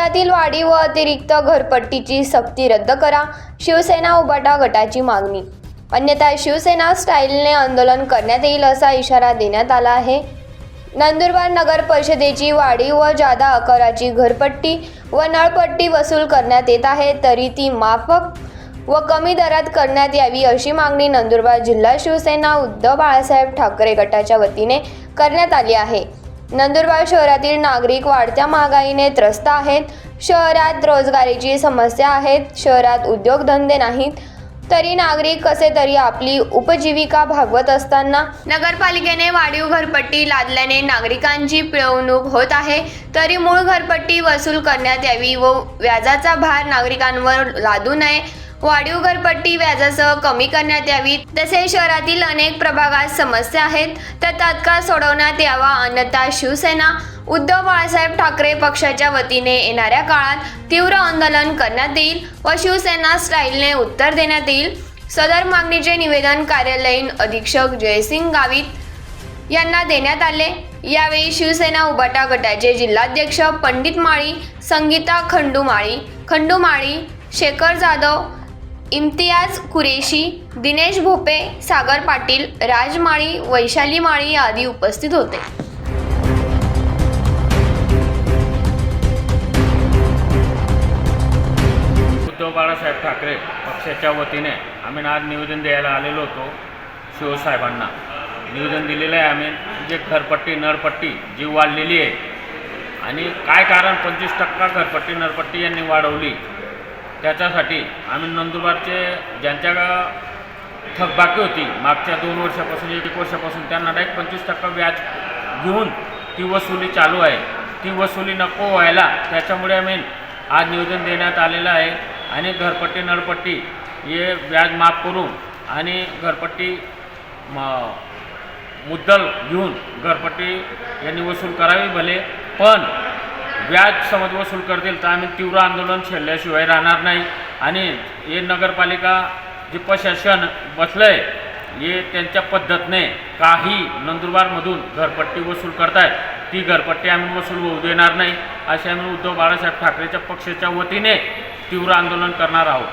शहरातील वाढी व अतिरिक्त घरपट्टीची सक्ती रद्द करा. शिवसेना उबाटा गटाची मागणी. अन्यथा शिवसेना स्टाईलने आंदोलन करण्यात येईल असा इशारा देण्यात आला आहे. नंदुरबार नगर परिषदेची वाढी व जादा आकाराची घरपट्टी व नळपट्टी वसूल करण्यात येत आहे तरी ती माफक व कमी दरात करण्यात यावी अशी मागणी नंदुरबार जिल्हा शिवसेना उद्धव बाळासाहेब ठाकरे गटाच्या वतीने करण्यात आली आहे. नंदुरबार शहरातील नागरिक वाढत्या महागाईने त्रस्त आहेत. शहरात रोजगारीची समस्या आहेत. शहरात उद्योगधंदे नाहीत. तरी नागरिक कसे तरी आपली उपजीविका भागवत असताना नगरपालिकेने वाढीव घरपट्टी लादल्याने नागरिकांची पिळवणूक होत आहे. तरी मूळ घरपट्टी वसूल करण्यात यावी व व्याजाचा भार नागरिकांवर लादू नये. वाढीव घरपट्टी व्याजासह कमी करण्यात यावी. तसेच शहरातील अनेक प्रभागात समस्या आहेत. त्या तात्काळ सोडवण्यात यावा अन्यथा शिवसेना उद्धव बाळासाहेब ठाकरे पक्षाच्या वतीने येणाऱ्या काळात तीव्र आंदोलन करण्यात येईल व शिवसेना स्टाईलने उत्तर देण्यात येईल. सदर मागणीचे निवेदन कार्यालयीन अधीक्षक जयसिंग गावित यांना देण्यात आले. यावेळी शिवसेना उबाटा गटाचे जिल्हाध्यक्ष पंडित माळी संगीता खंडूमाळी खंडूमाळी शेखर जाधव इम्तियाज कुरेशी दिनेश भोपे सागर पाटील राज माळी वैशाली माळी आदी उपस्थित होते. उद्धव बाळासाहेब ठाकरे पक्षाच्या वतीने आम्ही आज निवेदन द्यायला आलेलो होतो शिवसाहेबांना. निवेदन दिलेलं आहे आम्ही. जे घरपट्टी नळपट्टी जी वाढलेली आहे. आणि काय कारण? पंचवीस टक्का घरपट्टी नळपट्टी यांनी वाढवली. त्याच्यासाठी आम्ही नंदुरबारचे ज्यांच्या थकबाकी होती मागच्या दोन वर्षापासून एक वर्षापासून त्यांना डायरेक्ट पंचवीस टक्का व्याज घेऊन ती वसुली चालू आहे. ती वसुली नको व्हायला त्याच्यामुळे आम्ही आज नियोजन देण्यात आलेलं आहे आणि घरपट्टी नळपट्टी हे व्याज माफ करून आणि घरपट्टी म मुद्दल घेऊन घरपट्टी यांनी वसूल करावी भले. पण व्याज समज वसूल करतील तर आम्ही तीव्र आंदोलन छेडल्याशिवाय राहणार नाही. आणि हे नगरपालिका जे प्रशासन बसलं आहे हे त्यांच्या पद्धतीने काही नंदुरबारमधून घरपट्टी वसूल करतायत. ती घरपट्टी आम्ही वसूल होऊ देणार नाही. असे आम्ही उद्धव बाळासाहेब ठाकरेच्या पक्षाच्या वतीने तीव्र आंदोलन करणार आहोत.